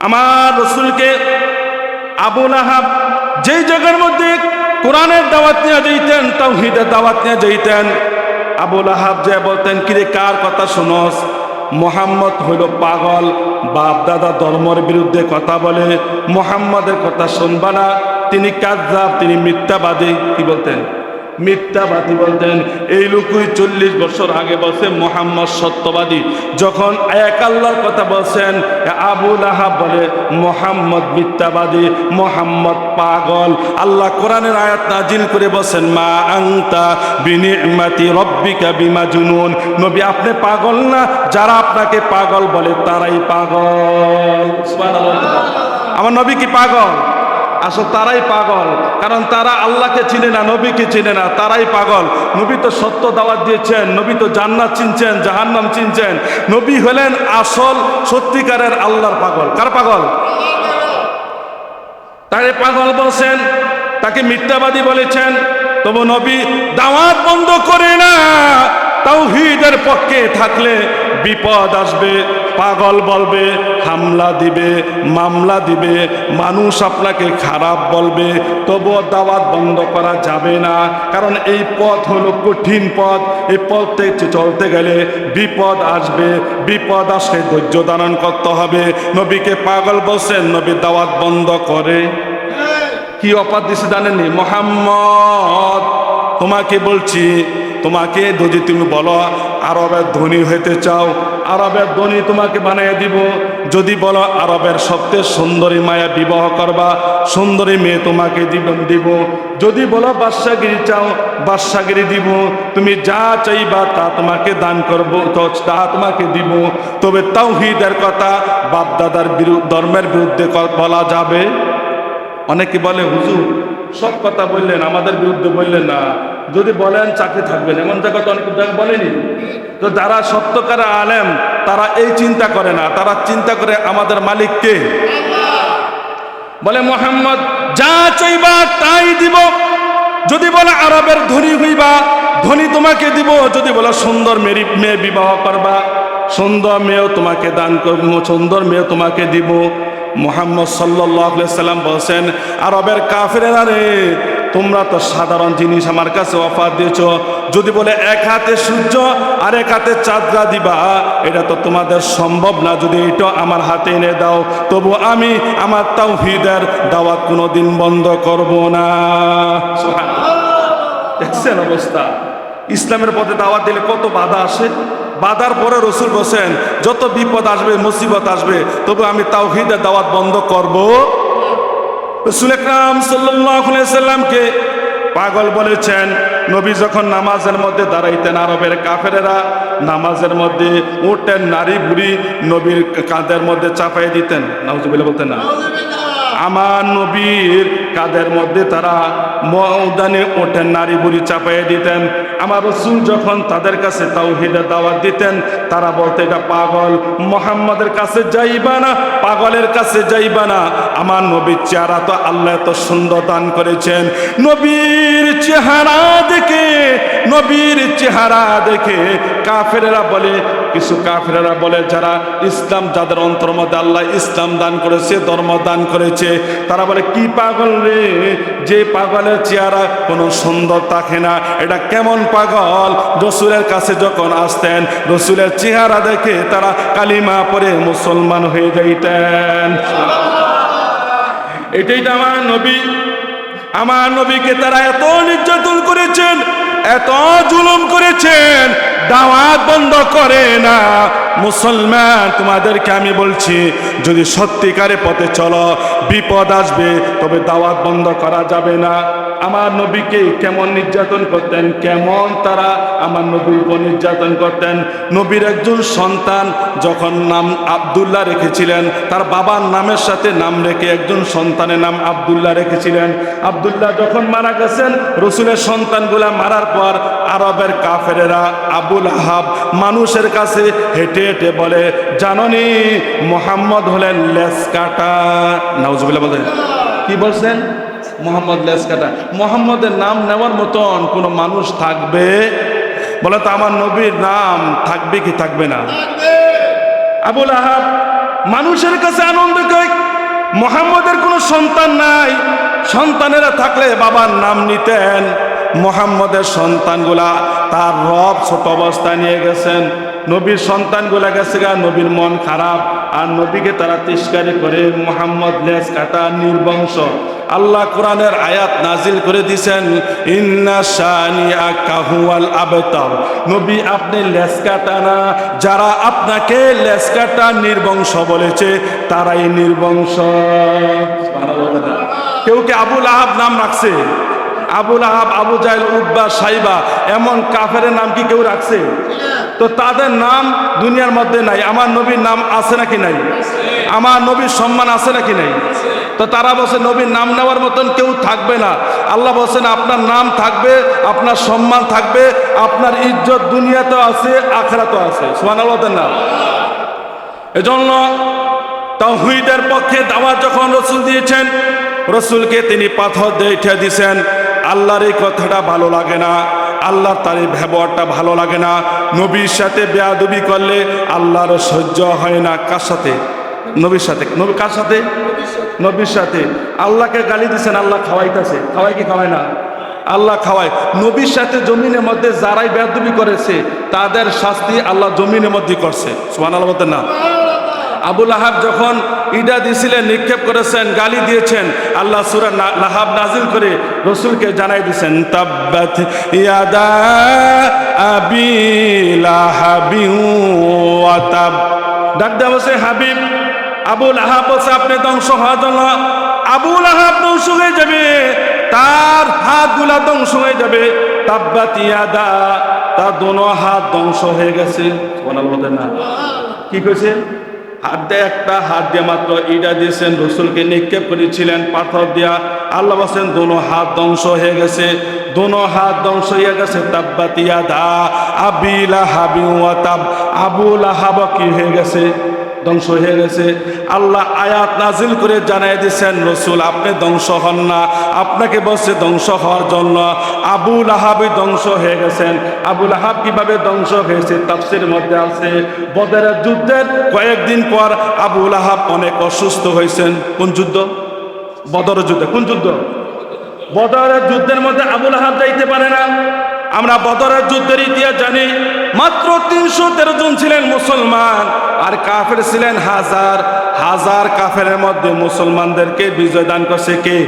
আমার রসুলকে আবুল আহাব যেই জায়গার মধ্যে কোরআনের দাওয়াত নিয়ে যেতেন তাওহিদের দাওয়াত নিয়ে যেতেন আবুল আহাব যে বলতেন, কিরে, কার কথা শুনস? মোহাম্মদ হইল পাগল, বাপ দাদা ধর্মের বিরুদ্ধে কথা বলে, মোহাম্মদের কথা শুনবা না, তিনি কাজাব তিনি মিথ্যাবাদী। কি বলতেন? মিথ্যাবাদী বলতেন। এই লোকই চল্লিশ বছর আগে বলছে মোহাম্মদ সত্যবাদী। যখন এক আল্লাহর কথা বলছেন আবুল আহাব বলে, মোহাম্মদ মিথ্যাবাদী, মোহাম্মদ পাগল। আল্লাহ কোরআনের আয়াত নাজিল করে বলছেন, মা আংতা বিনিমাতি রব্বিকা বিমা জুনুন নবী, আপনি পাগল না? যারা আপনাকে পাগল বলে তারাই পাগল। আমার নবী কি পাগল? আসল তারাই পাগল। কারণ তারা আল্লাহকে চিনে না, নবীকে চিনে না, তারাই পাগল। নবী তো সত্য দাওয়াত দিয়েছেন, নবী তো জান্নাত চিনছেন, জাহান্নাম চিনছেন। নবী হলেন আসল সত্যিকারের আল্লাহর পাগল। কার পাগল? তারে পাগল বলছেন, তাকে মিথ্যাবাদী বলেছেন। তবু নবী দাওয়াত বন্ধ করে না, তাওহীদের পক্ষে থাকলে বিপদ আসবে। পাগল বলবে হামলা দিবে মামলা দিবে মানুষ আপনাকে খারাপ বলবে তবুও দাওয়াত বন্ধ করা যাবে না। কারণ এই পথ হলো কঠিন পথ। এই পথে চলতে গেলে বিপদ আসবে বিপদ আসলে ধৈর্য ধারণ করতে হবে। নবীকে পাগল বলছেন নবী দাওয়াত বন্ধ করে। কি অপাত দিছে জানেননি? মোহাম্মদ তোমাকে বলছি তোমাকে যদি তুমি বলো, আরবের ধনী হইতে চাও, আরবের ধনী তোমাকে বানিয়ে দিব। যদি বলো, আরবের সবচেয়ে সুন্দরী মায়া বিবাহ করবা, সুন্দরী মেয়ে তোমাকে দিব যদি বলো বাদশাগিরি চাও বাদশাগিরি দিব। তুমি যা চাইবা তা তোমাকে দান করব, তা তোমাকে দিব। তবে তাও তাওহীদের কথা বাপদাদার ধর্মের বিরুদ্ধে বলা যাবে। অনেকে বলে, হুজুর, সব কথা বললেন, আমাদের বিরুদ্ধে বললেন না। যদি বলেন চাকরি থাকবেন এমন জায়গা তো অনেক বলেনি। তো যারা সত্যকারে আলেম, তারা এই চিন্তা করে না। তারা চিন্তা করে আমাদের মালিককে বলে, মোহাম্মদ, যা চাইবা তাই দিব। যদি বলে আরবের ধনী হইবা, ধনী তোমাকে দিব। যদি বলে সুন্দর মেরি, মেয়ে বিবাহ করবা, সুন্দর মেয়েও তোমাকে দান করব, সুন্দর মেয়ে তোমাকে দিব। মোহাম্মদ সাল্লাহ সাল্লাম বলছেন, আরবের কাফেরা রে তোমরা তো সাধারণ জিনিস আমার কাছে অফার দিয়েছ। যদি বলে এক হাতে সূর্য আর এক হাতে চাঁদরা দিবা, এটা তো তোমাদের সম্ভব না। যদি এটা আমার হাতে এনে দাও, তবু আমি আমার তাওহীদের দাওয়াত কোনোদিন বন্ধ করব না। দেখছেন অবস্থা। ইসলামের পথে দাওয়াত দিলে কত বাধা আসে। বাধার পরে রসুল বসেন যত বিপদ আসবে, মুসিবত আসবে, তবু আমি তাওহীদের দাওয়াত বন্ধ করব। রসুল একরাম সাল্লামকে পাগল বলেছেন নবী যখন নামাজের মধ্যে দাঁড়াইতেন আরবের কাফেরেরা নামাজের মধ্যে উঠতেন নারী বুড়ি নবীর কাঁধের মধ্যে চাপাই দিতেন। নাউজুবিল্লাহ বলতেন না। আমার নবীর কাদের মধ্যে তারা মৌদানে ওঠেন নারী বুড়ি চাপাইয়ে দিতেন। আমার রসুল যখন তাদের কাছে তাওহিদের দাওয়াত দিতেন, তারা বলতে, এটা পাগল। মোহাম্মদের কাছে যাইবা না, পাগলের কাছে যাইবা না। আমার নবীর চেহারা তো আল্লাহ এত সুন্দর দান করেছেন। নবীর চেহারা দেখে, নবীর চেহারা দেখে কাফেরেরা বলে, কিছু কাফেরেরা বলে, যারা ইসলাম, যাদের অন্তর মধ্যে আল্লাহ ইসলাম দান করেছে, ধর্ম দান করেছে, তারা বলে, কি পাগল রে? যে পাগলের চেহারা কোনো সুন্দর থাকে না। এটা কেমন পাগল? রসুলের কাছে যখন আসতেন, রসুলের চেহারা দেখে তারা কালিমা পরে মুসলমান হয়ে যাইতেন। এটাই তো আমার নবী। আমার নবীকে তারা এত নির্যাতন করেছেন, এত জুলুম করেছেন দাওয়াত বন্ধ করে না। মুসলমান, তোমাদেরকে আমি বলছি, যদি সত্যিকারে পথে চলো, বিপদ আসবে, তবে দাওয়াত বন্ধ করা যাবে না। আমার নবীকে কেমন নির্যাতন করতেন, কেমন তারা আমার নবীর উপর নির্যাতন করতেন। নবীর একজন সন্তান যখন নাম আবদুল্লাহ রেখেছিলেন, তার বাবার নামের সাথে নাম রেখে একজন সন্তানের নাম আবদুল্লাহ রেখেছিলেন। আবদুল্লাহ যখন মারা গেছেন, রসুলের সন্তানগুলা মারার পর আরবের কাফেরেরা আবুল আহাব মানুষের কাছে হেঁটে হেঁটে বলে জাননি মোহাম্মদ হলেন লেস কাটা নাউজুবিল্লাহ বলতেন কি বলছেন? মোহাম্মদ লেস কাটা মোহাম্মদের নাম নেওয়ার মতন কোনো মানুষ থাকবে? বলে তো আমার নবীর নাম থাকবে কি থাকবে না? আবুল আহাব মানুষের কাছে আনন্দ কয় মোহাম্মদের কোনো সন্তান নাই। সন্তানেরা থাকলে বাবার নাম নিতেন। মোহাম্মদের সন্তানগুলা তার রব ছোট অবস্থায় নিয়ে গেছেন। নবীর সন্তানগুলা গেছে গা, নবীর মন খারাপ। আর নবীকে তারা তিস্কারি করে মোহাম্মদ লেস কাটা নির্বংশ। আল্লাহ কোরআনের আয়াত নাজিল করে দিছেন আবতার। নবী, আপনি লেস কাটা না। যারা আপনাকে লেস কাটা নির্বংশ বলেছে, তারাই নির্বংশ। কেউ কে আবুল আহাব নাম রাখছে? আবুল আহাব আবু জাহেল উদ্বা সাইবা, এমন কাফের নাম কি কেউ রাখছে? তো তাদের নাম দুনিয়ার মধ্যে নাই। আমার নবীর নাম আছে নাকি নাই? আমার নবীর সম্মান আছে নাকি নাই? তো তারা বলছে, নবীর নাম নেওয়ার মতন কেউ থাকবে না। আল্লাহ বলছেন, আপনার নাম থাকবে, আপনার সম্মান থাকবে, আপনার ইজ্জত দুনিয়াতেও আছে, আখরাতেও আছে। সোমান আল্লাহ নাম এজন্য তাওহীদের পক্ষে দাওয়াত যখন রসুল দিয়েছেন, রসুলকে তিনি পাথর দিয়ে দিয়েছেন। আল্লাহর এই কথাটা ভালো লাগে না, আল্লাহর তার এই ব্যবহারটা ভালো লাগে না। নবীর সাথে বেয়াদবি করলে আল্লাহর সহ্য হয় না। কার সাথে? নবীর সাথে। কার সাথে? নবীর সাথে। আল্লাহকে গালি দিছেন, আল্লাহ খাওয়াইতেছে। খাওয়াই কি খাওয়ায় না? আল্লাহ খাওয়ায়। নবীর সাথে জমিনের মধ্যে যারাই বেয়াদবি করেছে, তাদের শাস্তি আল্লাহ জমিনের মধ্যে করছে। সুবহান আল্লাহ না। আবুল আহাব যখন ইডা দিছিলেন, নিক্ষেপ করেছেন, গালি দিয়েছেন, আল্লাহ সুরা লাহাব নাজিল করে রসুলকে জানাই দিয়েছেন তাব্বাত ইয়াদা আবি লাহাবি ওয়া তাব। ডাক দেওয়া হাবিব, আবুল আহাব বলছে, আপনি ধ্বংস হওয়ার জন্য আবুল আহাব ধ্বংস হয়ে যাবে, তার হাতগুলা ধ্বংস হয়ে যাবে। তাব্বাত ইয়াদা, তার দোনো হাত ধ্বংস হয়ে গেছে। না। কি কইছে? হাত দিয়ে একটা হাত দিয়ে মাত্র ইডা দিয়েছেন, রসুলকে নিক্ষেপ করেছিলেন, পাথর দিয়া আল্লাহ বলছেন, দোনো হাত ধ্বংস হয়ে গেছে, দোনো হাত ধ্বংস হয়ে গেছে, তাব্বাতিয়া দা আবিলা হাবি তাব আবুল হাবা কি হয়ে গেছে? ধ্বংস হয়ে গেছে। আল্লাহ আয়াত নাজিল করে জানাই দিয়েছেন রসুল, আপনি ধ্বংস হন না। আপনাকে বসে ধ্বংস হওয়ার জন্য আবুল আহাবই ধ্বংস হয়ে গেছেন। আবুল আহাব কীভাবে ধ্বংস হয়েছে তাফসির মধ্যে আছে। বদরের যুদ্ধের কয়েকদিন পর আবুল আহাব অনেক অসুস্থ হয়েছেন। কোন যুদ্ধ? বদরের যুদ্ধে। কোন যুদ্ধ? বদরের যুদ্ধের মধ্যে আবুল আহাব যাইতে পারে না। আমরা বদরের যুদ্ধের ইতিহাস জানি, মাত্র তিনশো তেরো জন ছিলেন মুসলমান, আর কাফের ছিলেন হাজার হাজার কাফের মধ্যে মুসলমানদেরকে বিজয় দান করছে কে?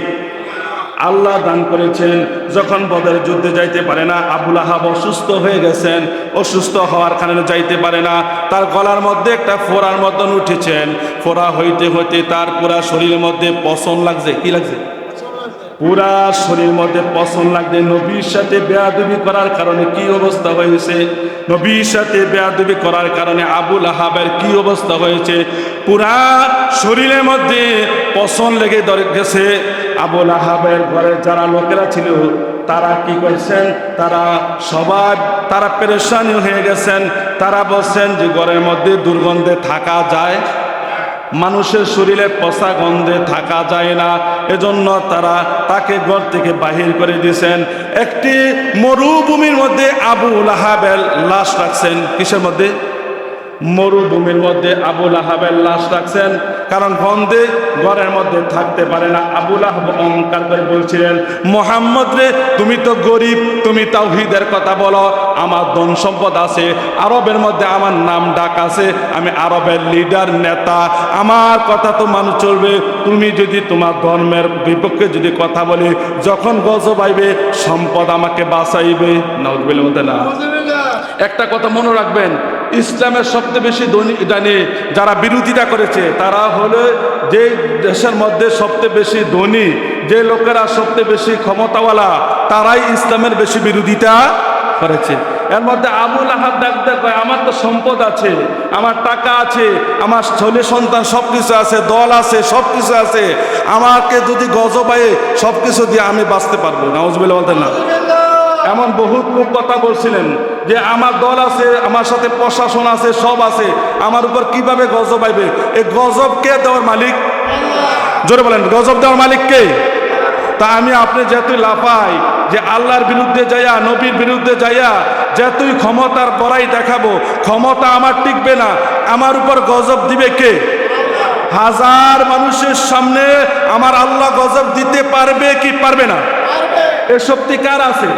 আল্লাহ দান করেছেন, যখন বদের যুদ্ধে যাইতে পারে না, আবুল আহাব অসুস্থ হয়ে গেছেন, অসুস্থ হওয়ার কারণে যাইতে পারে না, তার গলার মধ্যে একটা ফোড়ার মতন উঠেছেন, ফোড়া হইতে হইতে তার পুরা শরীরের মধ্যে পছন্দ লাগছে, কি লাগছে? পুরা শরীর মধ্যে পছন্দ লাগছে। নবীর সাথে বেয়াদবি করার কারণে কি অবস্থা হয়েছে? নবীর সাথে বেয়াদবি করার কারণে আবুল আহাবের কি অবস্থা হয়েছে? পুরা শরীরের মধ্যে পছন্দ লেগে গেছে। আবুল আহাবের ঘরে যারা লোকেরা ছিল, তারা কি করছেন? তারা সবাই, তারা পেরেশানি হয়ে গেছেন। তারা বলছেন যে ঘরের মধ্যে দুর্গন্ধে থাকা যায়। মানুষের শরীরে পচা গন্ধে থাকা যায় না। এজন্য তারা তাকে ঘর থেকে বাহির করে দিয়েছেন। একটি মরুভূমির মধ্যে আবু লাহাবেল লাশ রাখছেন। কিসের মধ্যে? মরুভূমির মধ্যে আবুল আহাবের লাশ রাখছেন। কারণ গন্ধে ঘরের মধ্যে থাকতে পারে না। আবুল আহাব অহংকার করে বলছিলেন, মোহাম্মদ রে, তুমি তো গরিব, তুমি তাওহিদের কথা বলো। আমার ধন সম্পদ আছে, আরবের মধ্যে আমার নাম ডাক আছে। আমি আরবের লিডার, নেতা। আমার কথা তো মানুষ চলবে। তুমি যদি তোমার ধর্মের বিপক্ষে যদি কথা বলি, যখন গজব আইবে, সম্পদ আমাকে বাঁচাইবে। নাউজবিল মধ্যে না। একটা কথা মনে রাখবেন, ইসলামের সবচেয়ে বেশি জানি যারা বিরোধিতা করেছে, তারা হলো যে দেশের মধ্যে সবচেয়ে বেশি ধনী, যে লোকেরা সবচেয়ে বেশি ক্ষমতাওয়ালা, তারাই ইসলামের বেশি বিরোধিতা করেছে। এর মধ্যে আবুল আহাব ডাকতে কয়, আমার তো সম্পদ আছে, আমার টাকা আছে, আমার ছেলে সন্তান সব কিছু আছে, দল আছে সব কিছু আছে, আমাকে যদি গজবায়ে সব কিছু দিয়ে আমি বাঁচতে পারব। নাউজবিল্লা বলতেন না। এমন বহুত লোক কথা বলছিলেন যে আমার দল আছে আমার সাথে প্রশাসন আছে সব আছে আমার উপর কীভাবে গজব আইবে? এই গজব কে দেওয়ার মালিক? জোরে বলেন গজব দেওয়ার মালিক কে? তা আমি আপনি যেহেতু লাফাই যে আল্লাহর বিরুদ্ধে যাইয়া নবীর বিরুদ্ধে যাইয়া যেতুই ক্ষমতার বড়াই দেখাবো ক্ষমতা আমার টিকবে না আমার উপর গজব দিবে কে? হাজার মানুষের সামনে আমার আল্লাহ গজব দিতে পারবে কি পারবে না? এ শক্তি কার আছে?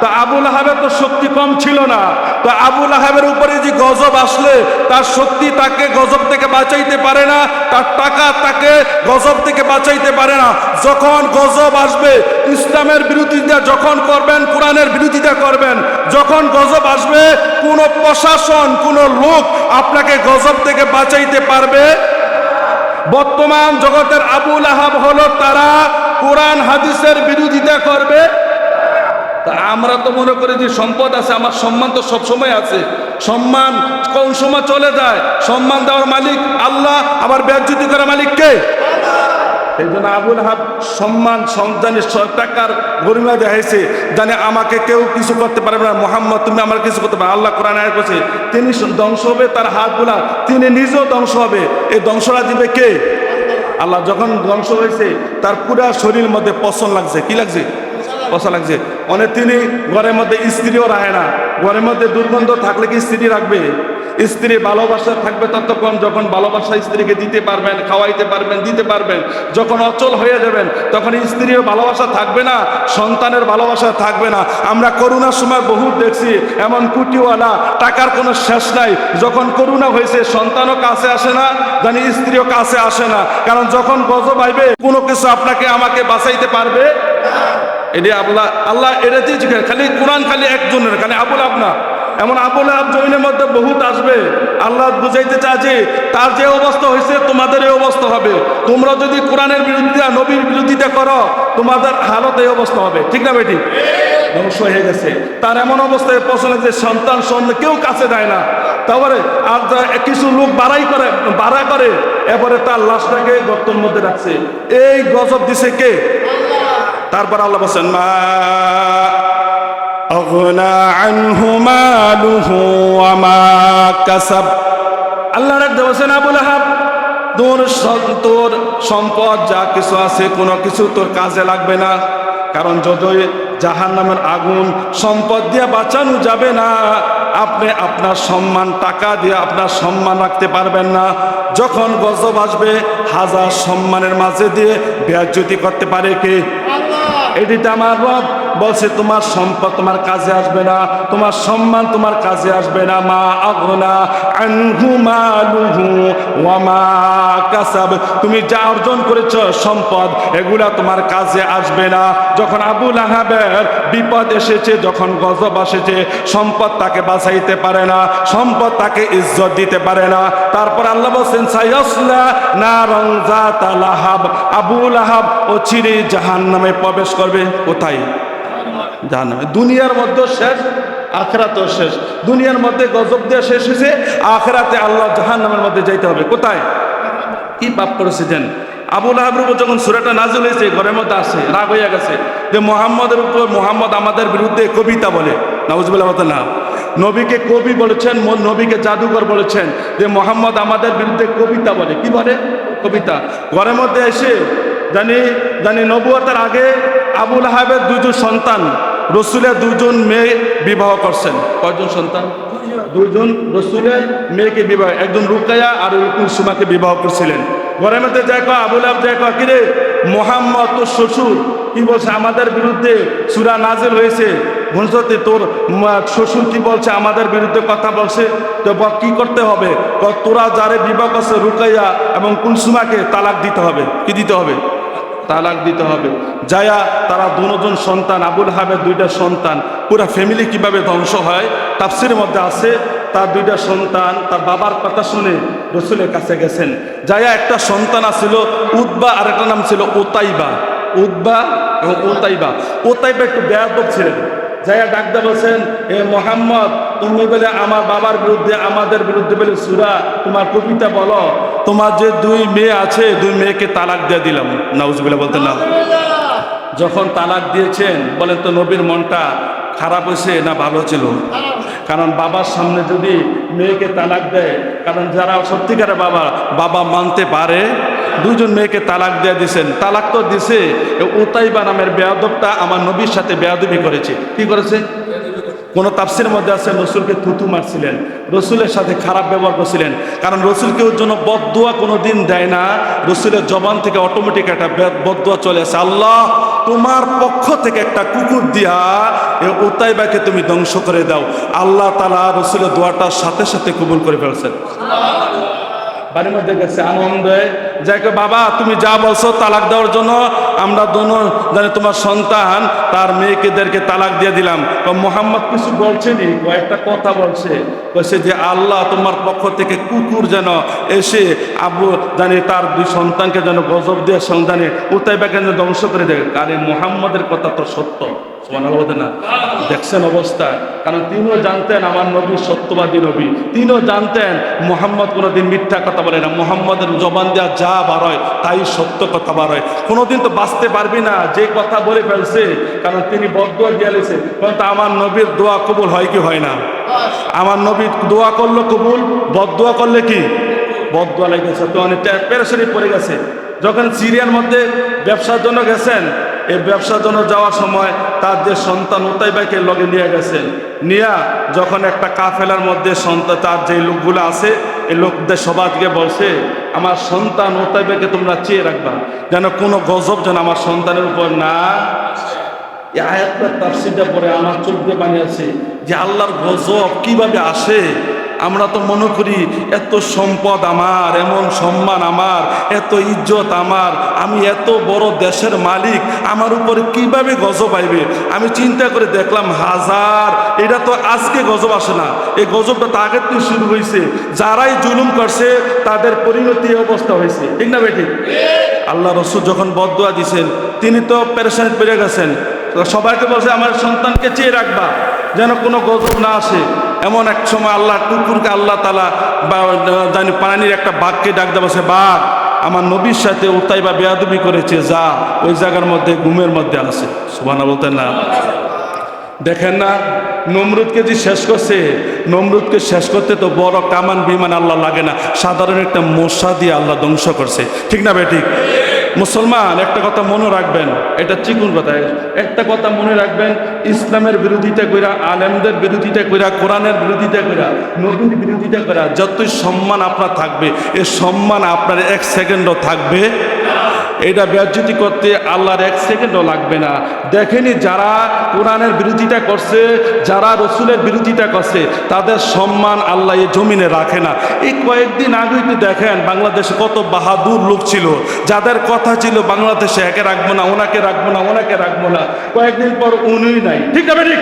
তো আবুল আহাবের তো শক্তি কম ছিল না। তো আবুল আহাবের উপরে যে গজব আসলে, তার শক্তি তাকে গজব থেকে বাঁচাইতে পারে না, তার টাকা তাকে গজব থেকে বাঁচাইতে পারে না। যখন গজব আসবে, ইসলামের বিরোধিতা যখন করবেন, কোরআনের বিরোধিতা করবেন, যখন গজব আসবে, কোনো প্রশাসন, কোনো লোক আপনাকে গজব থেকে বাঁচাইতে পারবে। বর্তমান জগতের আবুল আহাব হলো তারা কোরআন, হাদিসের বিরোধিতা করবে আমরা তো মনে করি যে সম্পদ আছে, আমার সম্মান তো সব সময় আছে। সম্মান কোন সময় চলে যায়? সম্মান দেওয়ার মালিক আল্লাহ, আবার ব্যাজ্যুতি করার মালিক কে? এই জন্য আবুল হাব সম্মান সন্তানের টাকার গরিমা দেখাইছে, জানে আমাকে কেউ কিছু করতে পারবে না। মোহাম্মদ, তুমি আমার কিছু করতে পারবে আল্লাহ কোরআন আয়াত করছে তিনি ধ্বংস হবে তার হাতগুলা, তিনি নিজেও ধ্বংস হবে। এই ধ্বংসটা দিবে কে? আল্লাহ যখন ধ্বংস হয়েছে, তার পুরা শরীর মধ্যে পছন্দ লাগছে। কি লাগছে? পছন্দ লাগছে। মানে তিনি ঘরের মধ্যে স্ত্রীও রাখে না। ঘরের মধ্যে দুর্গন্ধ থাকলে কি স্ত্রী রাখবে? স্ত্রী ভালোবাসা থাকবে ততক্ষণ যখন ভালোবাসা স্ত্রীকে দিতে পারবেন, খাওয়াইতে পারবেন, দিতে পারবেন। যখন অচল হয়ে যাবেন, তখন স্ত্রীর ভালোবাসা থাকবে না, সন্তানের ভালোবাসা থাকবে না। আমরা করোনার সময় বহুত দেখছি, এমন কুটিওয়ালা, টাকার কোনো শেষ নাই। যখন করোনা হয়েছে, সন্তানও কাছে আসে না, জানি স্ত্রীও কাছে আসে না। কারণ যখন গজব আইবে, কোনো কিছু আপনাকে, আমাকে বাঁচাইতে পারবে? এটি আল্লাহ আল্লাহ এটাতেই শিখে খালি কোরআন খালি একজনের, খালি আবুল আপনা এমন আবুল আব মধ্যে বহুত আসবে। আল্লাহ বুঝাইতে যে তার যে অবস্থা হয়েছে, তোমাদের এই অবস্থা হবে। তোমরা যদি কোরআনের বিরোধিতা নবীর বিরোধিতা করো, তোমাদের হালত এই অবস্থা হবে। ঠিক না বেটি? ধ্বংস হয়ে গেছে। তার এমন অবস্থায় পছন্দ যে সন্তান সন্তান কেউ কাছে দেয় না। তারপরে আর কিছু লোক বাড়াই করে, বাড়া করে, এরপরে তার লাশটাকে গর্তর মধ্যে রাখছে। এই গজব দিছে কে? তারপর আল্লাহ বলছেন মা أغنى عنه ماله وما كسب আল্লাহ রাখতে বলছেন আবুল আহাব তোর স- তোর সম্পদ যা কিছু আছে কোনো কিছু তোর কাজে লাগবে না কারণ যতই জাহান নামের আগুন সম্পদ দিয়ে বাঁচানো যাবে না আপনি আপনার সম্মান টাকা দিয়ে আপনার সম্মান রাখতে পারবেন না যখন গজব আসবে হাজার সম্মানের মাঝে দিয়ে বেয়াজ্যতি করতে পারে কে এটিতে আমার রব বলছে, তোমার সম্পদ তোমার কাজে আসবে না, তোমার সম্মান তোমার কাজে আসবে না। মা আগনা তুমি যা অর্জন করেছ, সম্পদ, এগুলা তোমার কাজে আসবে না। যখন আবুল আহাবের বিপদ এসেছে, যখন গজব এসেছে সম্পদ তাকে বাঁচাইতে পারে না, সম্পদ তাকে ইজ্জত দিতে পারে না। তারপর আল্লাহ বলছেন, সাইয়সলা না রংজা তালাহাব আবুল আহাব ও চিরে জাহান নামে প্রবেশ করবে কোথায়? নামে দুনিয়ার মধ্যে শেষ, আখরাতেও শেষ। দুনিয়ার মধ্যে গজব দেওয়া শেষ হয়েছে, আখরাতে আল্লাহ জাহান নামের মধ্যে যাইতে হবে। কোথায়? কি পাপ করেছিলেন আবুল আহাবের যখন সুরাটা নাজল হয়েছে, ঘরের মধ্যে আসে রাগ হইয়া গেছে। যে মোহাম্মদের উপর, মোহাম্মদ আমাদের বিরুদ্ধে কবিতা বলে। নাউজুবিল্লাহ না নবীকে কবি বলেছেন নবীকে জাদুকর বলেছেন। যে মোহাম্মদ আমাদের বিরুদ্ধে কবিতা বলে। কি বলে? কবিতা। ঘরের মধ্যে এসে জানি জানি নবুয়তার আগে আবুল আহাবের দুজন সন্তান, রসুলের দুজন মেয়ে বিবাহ করছেন। কয়জন সন্তান? দুইজন রসুলের মেয়েকে বিবাহ, একজন রুকায়া আর কুলসুমাকে বিবাহ করছিলেন। ঘরের মধ্যে যাই কয়, আবুল আব যাই কয়, কিরে, মোহাম্মদ তোর শ্বশুর? কি বলছে? আমাদের বিরুদ্ধে সুরা নাজেল হয়েছে। ভবিষ্যতে তোর শ্বশুর কি বলছে? আমাদের বিরুদ্ধে কথা বলছে। তো কি করতে হবে? তোরা যারে বিবাহ করছে রুকাইয়া এবং কুলসুমাকে তালাক দিতে হবে। কি দিতে হবে? তালাক দিতে হবে। যায়া তারা দুজন সন্তান, আবুল হাবের দুইটা সন্তান, পুরা ফ্যামিলি কীভাবে ধ্বংস হয় তাফসির মধ্যে আছে, তার দুইটা সন্তান, তার বাবার কথা শুনে রসুলের কাছে গেছেন। যায়া একটা সন্তান আছিল উদ্বা আর একটা নাম ছিল ওতাইবা উদ্বা এবং ওতাইবা ওতাইবা একটু বেয়াদব ছিলেন। যাইয়া ডাকতে বলছেন, এ মোহাম্মদ তুমি বলে আমার বাবার বিরুদ্ধে আমাদের বিরুদ্ধে বলে সুরা তোমার কবিতা বলো। তোমার যে দুই মেয়ে আছে দুই মেয়েকে তালাক দিয়ে দিলাম। নাউজবিল্লা বলতে না। যখন তালাক দিয়েছেন বলেন তো নবীর মনটা খারাপ হয়েছে না ভালো ছিল কারণ বাবার সামনে যদি মেয়েকে তালাক দেয় কারণ যারা সত্যিকারের বাবা বাবা মানতে পারে দুজন মেয়েকে তালাক দিয়ে দিছেন তালাক তো দিছে এ উতাইবা নামের বেয়াদবটা আমার নবীর সাথে বেয়াদবি করেছে। কি করেছে? কোন তাফসির মধ্যে আছে, রসুলকে থুতু মারছিলেন, রসুলের সাথে খারাপ ব্যবহার করছিলেন। কারণ রসুলকে ওর জন্য বদুয়া কোনো দিন দেয় না, রসুলের জবান থেকে অটোমেটিক একটা বদুয়া চলে আসে। আল্লাহ, তোমার পক্ষ থেকে একটা কুকুর দিয়া এ উতাইবাকে তুমি ধ্বংস করে দাও। আল্লাহ তালা রসুলের দোয়াটার সাথে সাথে কবুল করে ফেলছেন। বাড়ির মধ্যে গেছে আনন্দে। যাকে বাবা, তুমি যা বলছো তালাক দেওয়ার জন্য আমরা দোনো জানি তোমার সন্তান, তার মেয়েকেদেরকে তালাক দিয়ে দিলাম। মোহাম্মদ কিছু বলছেনি কয়েকটা কথা বলছে। বলছে যে আল্লাহ তোমার পক্ষ থেকে কুকুর যেন এসে আবু জানি তার দুই সন্তানকে যেন গজব দিয়ে সন্তানে উতাইবাকে যেন ধ্বংস করে দেয়। কারে মোহাম্মদের কথা তো সত্য। না। দেখছেন অবস্থা। কারণ তিনিও জানতেন আমার নবী সত্যবাদী নবী। তিনিও জানতেন মোহাম্মদ কোনোদিন মিথ্যা কথা বলে না। মোহাম্মদের জবান দেওয়া যা বার হয় তাই সত্য কথা বার হয় কোনোদিন তো বাঁচতে পারবি না, যে কথা বলে ফেলছে। কারণ তিনি বদুয়া দিয়ালেছে কিন্তু আমার নবীর দোয়া কবুল হয় কি হয় না? আমার নবী দোয়া করল কবুল বদুয়া করলে কি? বদুয়া লেগেছে। তো অনেকটা পেরেশানি পড়ে গেছে। যখন সিরিয়ার মধ্যে ব্যবসার জন্য গেছেন এই ব্যবসার জন্য যাওয়ার সময় তার যে সন্তান উতাইবাকে লগে নিয়ে গেছেন নিয়া যখন একটা কাফেলার মধ্যে সন্তান তার যে লোকগুলো আছে, এই লোকদের সবাইকে বলছে, আমার সন্তান উতাইবাকে তোমরা চেয়ে রাখবা, যেন কোনো গজব যেন আমার সন্তানের উপর না আয়াতটা তাফসিরটা পরে আমার চোখ দিয়ে পানি আছে যে আল্লাহর গজব কীভাবে আসে? আমরা তো মনে করি, এত সম্পদ আমার, এমন সম্মান আমার, এত ইজ্জত আমার, আমি এত বড় দেশের মালিক, আমার উপরে কীভাবে গজব আইবে? আমি চিন্তা করে দেখলাম, হাজার, এটা তো আজকে গজব আসে না। এই গজবটা তো আগের থেকে শুরু হয়েছে যারাই জুলুম করছে, তাদের পরিণতি অবস্থা হয়েছে ঠিক না বেটি? আল্লাহ রসুল যখন বদুয়া দিছেন, তিনি তো পেরেশানি পেরে গেছেন। সবাইকে বলছে, আমার সন্তানকে চেয়ে রাখবা, যেন কোনো গজব না আসে। এমন এক সময় আল্লাহ কুকুরকে আল্লাহ তালা বা, জানি, পানির একটা বাঘকে ডাক দেওয়া বসে বাঘ, আমার নবীর সাথে উতাই বা বেয়াদবি করেছে, যা ওই জায়গার মধ্যে, ঘুমের মধ্যে আছে। সুবানা বলতেন না। দেখেন না, নমরুদকে যে শেষ করছে, নমরুদকে শেষ করতে তো বড় কামান বিমান আল্লাহ লাগে না। সাধারণ একটা মশা দিয়ে আল্লাহ ধ্বংস করছে। ঠিক না বেঠিক মুসলমান, একটা কথা মনে রাখবেন, এটা চিকুন কথা, একটা কথা মনে রাখবেন, ইসলামের বিরোধিতা কইরা, আলেমদের বিরোধিতা কইরা, কোরআনের বিরোধিতা কইরা, নবীর বিরোধিতা কইরা, যতই সম্মান আপনার থাকবে, এ সম্মান আপনার এক সেকেন্ডও থাকবে এটা ব্যাজ্যতি করতে আল্লাহর এক সেকেন্ডও লাগবে না। দেখেনি যারা কোরআনের বিরোধিতা করছে, যারা রসুলের বিরোধিতা করছে, তাদের সম্মান আল্লাহ এই জমিনে রাখে না। এই কয়েকদিন আগেই তো দেখেন, বাংলাদেশে কত বাহাদুর লোক ছিল। যাদের কথা ছিল, বাংলাদেশে একে রাখব না, ওনাকে রাখব না, ওনাকে রাখব না। কয়েকদিন পর উনি নাই। ঠিক আছে ঠিক?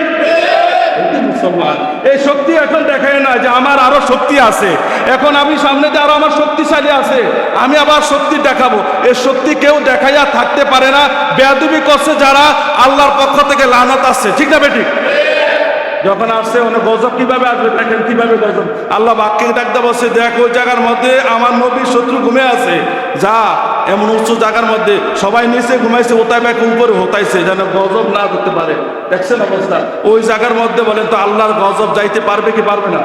মুসলমান, এই শক্তি এখন দেখায় না যে আমার আরও শক্তি আছে। এখন আমি সামনে যে আরও আমার শক্তিশালী আছে। আমি আবার শক্তি দেখাবো। এই শক্তি কেউ দেখাইয়া থাকতে পারে না। বেয়াদুবি করছে যারা, আল্লাহর পক্ষ থেকে লানত আসছে। ঠিক না বেটি? যখন আসছে অনেক গজব কীভাবে আসবে? দেখেন কীভাবে গজব। আল্লাহ বাক্যে ডাকতে বসে দেখ, ওই জায়গার মধ্যে আমার নবীর শত্রু ঘুমে আছে। যা এমন উচ্চ জায়গার মধ্যে সবাই নিচে ঘুমাইছে ওতাই ব্যাকে উপরে হতাইছে, যেন গজব না করতে পারে। দেখছেন অবস্থা? ওই জায়গার মধ্যে বলেন তো, আল্লাহর গজব যাইতে পারবে কি পারবে না?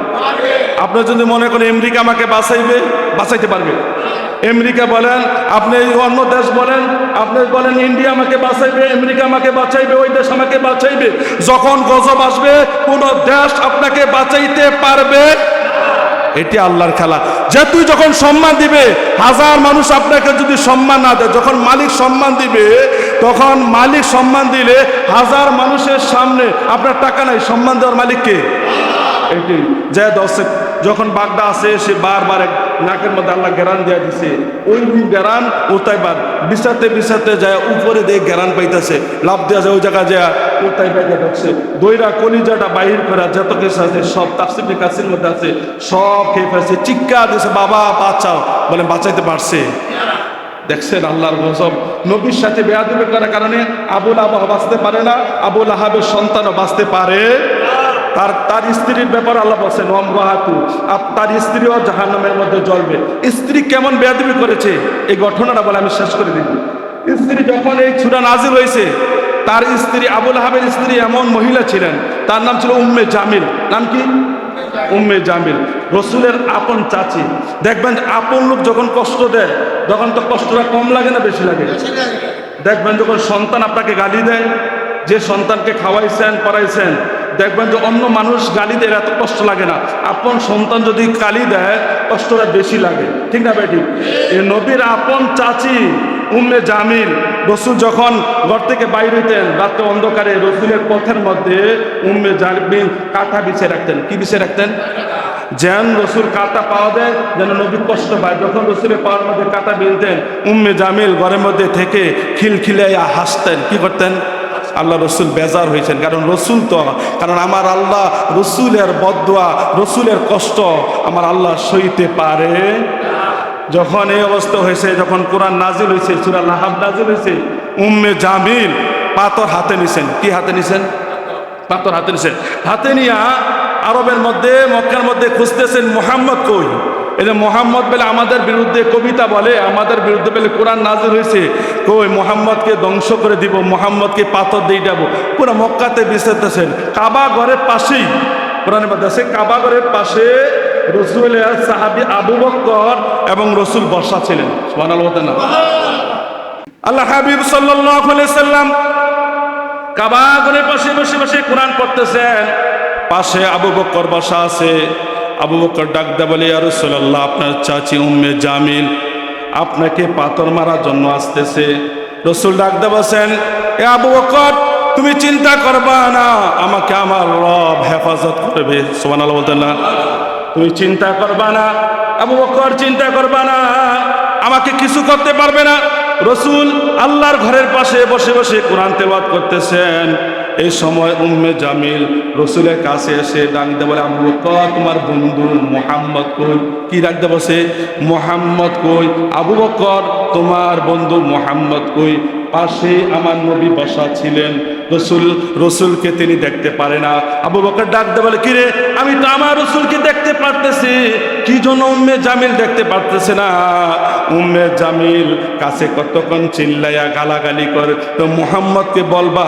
আপনি যদি মনে করেন আমেরিকা আমাকে বাঁচাইবে, বাঁচাইতে পারবে। আমেরিকা বলেন, আপনি অন্য দেশ বলেন, আপনি বলেন ইন্ডিয়া আমাকে বাঁচাইবে, আমেরিকা আমাকে বাঁচাইবে, ওই দেশ আমাকে বাঁচাইবে। যখন গজব আসবে কোন দেশ আপনাকে বাঁচাইতে পারবে। এটি আল্লাহর খেলা। যে তুই যখন সম্মান দিবে, হাজার মানুষ আপনাকে যদি সম্মান না দেয়, যখন মালিক সম্মান দিবে, তখন মালিক সম্মান দিলে হাজার মানুষের সামনে আপনার টাকা নাই, সম্মান দেওয়ার মালিককে এটি যে দর্শক, যখন বাগদা আসে, সে বারবার নাকের মধ্যে আল্লাহ গেরান দেওয়া দিছে। ওই গেরান ওতাইবার বিছাতে বিছাতে যায়, উপরে দিয়ে গেরান পাইতেছে। লাভ দেওয়া যায়, ওই জায়গা যায় ওতাই পাইতে ঢুকছে। দইরা কলিজাটা বাহির করা যত কিছু আছে সব তাফসিফি কাশির মধ্যে আছে, সব খেয়ে ফেলছে। চিৎকা দিয়েছে বাবা, বাঁচাও। বলে বাঁচাইতে পারছে। দেখছেন আল্লাহর গজব। নবীর সাথে বেয়াদবি করার কারণে আবুল আবহাওয়া বাঁচতে পারে না, আবুল আহাবের সন্তানও বাঁচতে পারে তার তার স্ত্রীর ব্যাপার আল্লাহ বলছেন অমরাহাতু তার স্ত্রীও জাহান্নামের মধ্যে জ্বলবে। স্ত্রী কেমন বেয়াদবি করেছে, এই ঘটনাটা বলে আমি শেষ করে দিব স্ত্রী যখন এই ছুরা নাজির হয়েছে, তার স্ত্রী আবুল আহাবের স্ত্রী এমন মহিলা ছিলেন, তার নাম ছিল উম্মে জামিল। নাম কি? উম্মে জামিল। রসুলের আপন চাচি। দেখবেন আপন লোক যখন কষ্ট দেয়, তখন তো কষ্টটা কম লাগে না, বেশি লাগে। দেখবেন যখন সন্তান আপনাকে গালি দেয়, যে সন্তানকে খাওয়াইছেন, পড়াইছেন দেখবেন যে অন্য মানুষ গালি দেয়, এত কষ্ট লাগে না। আপন সন্তান যদি গালি দেয়, কষ্টটা বেশি লাগে। ঠিক না বেটি? নবীর আপন চাচি, উম্মে জামিল, রসুল যখন ঘর থেকে বাইর হইতেন রাত্রে অন্ধকারে রসুলের পথের মধ্যে উম্মে জামিল কাঁথা বিছিয়ে রাখতেন। কি বিছিয়ে রাখতেন? যেন রসুল কাটা পাওয়া দেয়, যেন নবী কষ্ট পায়। যখন রসুলের পাওয়ার মধ্যে কাটা বিনতেন, উম্মে জামিল ঘরের মধ্যে থেকে খিলখিলাইয়া হাসতেন। কি করতেন? আল্লাহ রসুল বেজার হয়েছেন। কারণ রসুল তো, কারণ আমার আল্লাহ রসুলের বদুয়া, রসুলের কষ্ট আমার আল্লাহ সইতে পারে। যখন এই অবস্থা হয়েছে, যখন কোরআন নাজিল হয়েছে, সুরা লাহাব নাজিল হয়েছে, উম্মে জামিল পাথর হাতে নিছেন। কি হাতে নিছেন? পাথর হাতে নিছেন। হাতে নিয়া আরবের মধ্যে, মক্কার মধ্যে খুঁজতেছেন মোহাম্মদ কই? যে মোহাম্মদ বলে আমাদের বিরুদ্ধে কবিতা বলে, আমাদের বিরুদ্ধে বলে কোরআন নাজির হয়েছে, কই মোহাম্মদকে ধ্বংস করে দিব, মোহাম্মদকে পাথর দিয়ে যাব। পুরো মক্কাতে বিস্তারতেছেন কাবা ঘরের পাশেই, কোরআনের মধ্যে আছে, কাবা ঘরের পাশে রসুল সাহাবি আবু বক্কর এবং রসুল বর্ষা ছিলেন। না। আল্লাহ হাবিব সাল্লাম কাবা ঘরের পাশে বসে বসে কোরআন পড়তেছেন। পাশে আবু বক্কর বসা আছে। আবু বক্কর ডাক দে বলে, ইয়া রাসূলুল্লাহ, আপনার চাচি উম্মে জামিল আপনাকে পাথর মারার জন্য আসতেছে। রসুল ডাক দে বসেন এ আবু বক্কর তুমি চিন্তা করবা না, আমাকে আমার রব হেফাজত করবে। সুবহানাল্লাহ বলতেন না। তুমি চিন্তা করবা না, আবু বক্কর চিন্তা করবা না, আমাকে কিছু করতে পারবে না। রসুল আল্লাহর ঘরের পাশে বসে বসে কোরআন তেলাওয়াত করতেছেন। এই সময় উম্মে জামিল রসুলের কাছে এসে ডাকতে বলে আমরু ক তোমার বন্ধু মোহাম্মদ কই? কি ডাকতে সে মোহাম্মদ কই? আবু বকর, তোমার বন্ধু মোহাম্মদ কই? পাশে আমার নবী বসা ছিলেন। রসুল, রসুলকে তিনি দেখতে পারে না। আবু বকর ডাকতে বলে, কিরে, আমি তো আমার রসুলকে দেখতে পারতেছি। কি জন্য উম্মে জামিল দেখতে পারতেছে না? উম্মে জামিল কাছে কতক্ষণ চিল্লাইয়া গালাগালি করে, তো মুহাম্মদকে বলবা,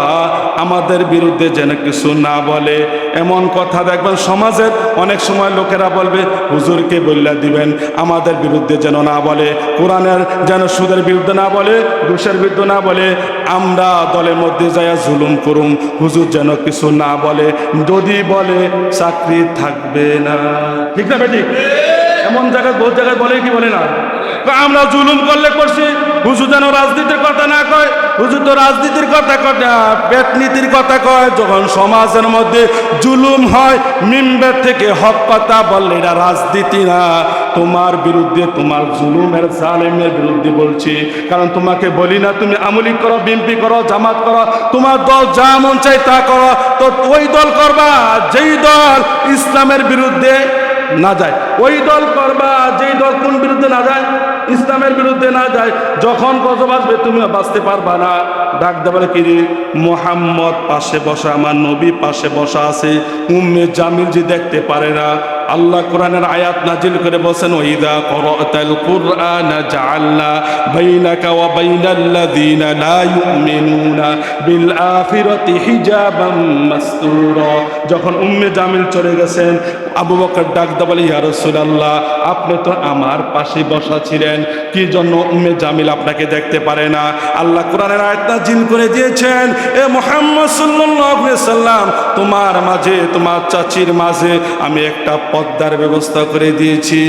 আমাদের বিরুদ্ধে যেন কিছু না বলে। এমন কথা দেখবেন সমাজের অনেক সময় লোকেরা বলবে, হুজুরকে বললা দিবেন, আমাদের বিরুদ্ধে যেন না বলে, কোরআনের যেন সুদের বিরুদ্ধে না বলে ঘুষের বিরুদ্ধে না বলে, আমরা দলের মধ্যে যাইয়া জুলুম করুম, হুজুর যেন কিছু না বলে, যদি বলে, চাকরি থাকবে না। ঠিক না বেটি? এমন জায়গায় বহু জায়গায় বলে কি বলে না? আমরা জুলুম করলে করছি। হুজুর যেন রাজনীতির কথা না কয়। হুজুর তো রাজনীতির কথা কয় না পেট নীতির কথা কয়। যখন সমাজের মধ্যে জুলুম হয়, মিম্বের থেকে হক কথা বললে এটা রাজনীতি না। তোমার বিরুদ্ধে, তোমার জুলুমের জালেমের বিরুদ্ধে বলছি। কারণ তোমাকে বলি না, তুমি আমলিক করো, বিএনপি করো, জামাত করো। তোমার দল যা মন চাই তা করো। তো ওই দল করবা। যেই দল ইসলামের বিরুদ্ধে না যায়। ওই দল করবা, যেই দল কোন বিরুদ্ধে না যায়, ইসলামের বিরুদ্ধে না যায়, যখন কত বাঁচবে তুমি বাঁচতে পারবা না। ডাক দেবার কি রে, মোহাম্মদ পাশে বসা, আমার নবী পাশে বসা আছে, উম্মে জামিল যে দেখতে পারে না। আল্লাহ কোরআনের আয়াত নাজিল করে বসেন ওইদা করাতাল কুরআন জাআলনা বাইনাকা ওয়া বাইনাল্লাযীনা লা ইউমিনুনা বিল আখিরাতি হিজাবাম মাসতুরা। যখন উম্মে জামিল চলে গেছেন আবু বকর ডাক বলে, ইয়া রাসূলুল্লাহ, আপনি তো আমার পাশে বসা ছিলেন। কি জন্য উম্মে জামিল আপনাকে দেখতে পারে না? আল্লাহ কোরআনের আয়াত নাজিল করে দিয়েছেন, এ মোহাম্মদ সাল্লাল্লাহু সাল্লাম তোমার মাঝে, তোমার চাচির মাঝে আমি একটা পর্দার ব্যবস্থা করে দিয়েছি।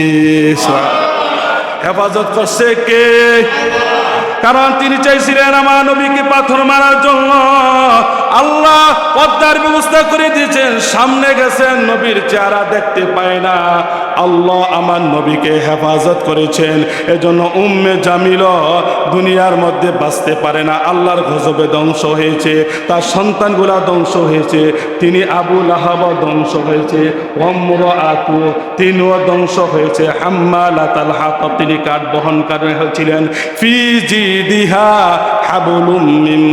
হেফাজত করছে কে? কারণ তিনি চাইছিলেন আমার নবীকে পাথর মারার জন্য। আল্লাহ পদ্মার ব্যবস্থা করে দিয়েছেন, সামনে গেছেন, নবীর চেহারা দেখতে পায় না। আল্লাহ আমার নবীকে হেফাজত করেছেন, এজন্য উম্মে জামিল দুনিয়ার মধ্যে বাঁচতে পারে না। আল্লাহর গজবে ধ্বংস হয়েছে, তার সন্তানগুলা ধ্বংস হয়েছে, তিনি আবু লাহাব ধ্বংস হয়েছে অম্র আতু তিনিও ধ্বংস হয়েছে। হাম্মা লাতাল হাত তিনি কাঠ বহনকারী হয়েছিলেন ফিজি দিহা হাবুলুম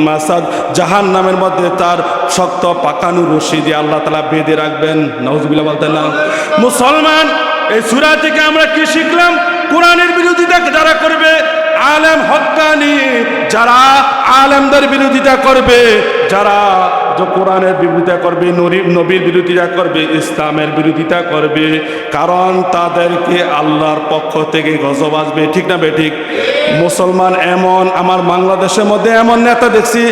মাসাদ। জাহান নামের মধ্যে তার শক্ত পাকানু রশি দিয়ে আল্লাহ তালা বেঁধে রাখবেন। নজবিল্লা বলতেন না। মুসলমান, এই সুরা থেকে আমরা কি শিখলাম? কোরআনের বিরোধিতা যারা করবে, আলেম হকানি, যারা আলেমদের বিরোধিতা করবে, যারা যে কোরআনের বিরোধিতা করবে নবীর বিরোধিতা করবে, ইসলামের বিরোধিতা করবে। কারণ তাদেরকে আল্লাহর পক্ষ থেকে গজব আসবে। ঠিক না বে ঠিক? মুসলমান এমন, আমার বাংলাদেশের মধ্যে এমন নেতা দেখছি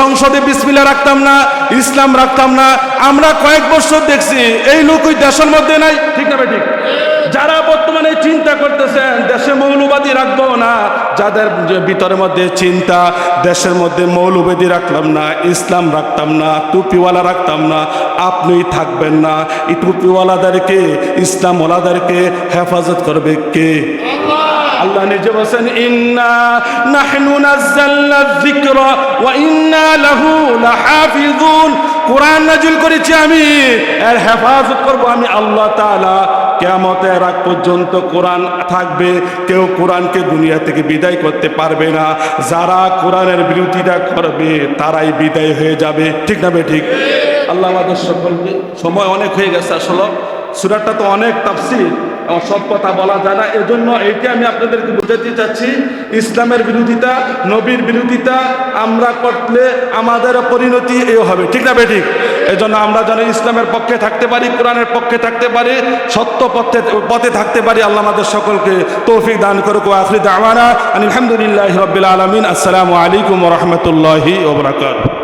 সংসদে বিসমিল্লা রাখতাম না, ইসলাম রাখতাম না। আমরা কয়েক বছর দেখছি, এই লোক ওই দেশের মধ্যে নাই। ঠিক না ভাই ঠিক? যারা বর্তমানে চিন্তা করতেছেন, দেশে মৌলবাদী রাখব না, যাদের ভিতরের মধ্যে চিন্তা, দেশের মধ্যে মৌলবাদী রাখলাম না, ইসলাম রাখতাম না, টুপিওয়ালা রাখতাম না আপনি থাকবেন না। এই টুপিওয়ালাদেরকে, ইসলামওয়ালাদেরকে হেফাজত করবে কে? আল্লাহ নিজে বলছেন, ইন্না নাহনু নাযালনা যিকরা ওয়া ইন্না লাহু লাহাফিজুন। কোরআন নাজিল করেছি আমি, এর হেফাজত করব আমি আল্লাহ তাআলা। কেয়ামতের আগ পর্যন্ত কোরআন থাকবে, কেউ কোরআনকে দুনিয়া থেকে বিদায় করতে পারবে না। যারা কোরআনের বিরোধিতা করবে, তারাই বিদায় হয়ে যাবে। ঠিক না বে ঠিক? আল্লাহ আমাদের সকলকে, সময় অনেক হয়ে গেছে আসলে। সুরাটটা তো অনেক তাফসির। সব কথা বলা যায় না। এজন্য এইটা আমি আপনাদেরকে বোঝাতে চাচ্ছি, ইসলামের বিরোধিতা, নবীর বিরোধিতা আমরা করলে আমাদের পরিণতি এও হবে। ঠিক না বেঠিক? এই জন্য আমরা যেন ইসলামের পক্ষে থাকতে পারি, কোরআনের পক্ষে থাকতে পারি, সত্য পথে পথে থাকতে পারি, আল্লাহ আমাদের সকলকে তৌফিক দান করুক আখরি দাওয়ানা। আলহামদুলিল্লাহ রবিল আলমিন। আসসালামু আলাইকুম রহমতুল্লাহি ওবরাকাত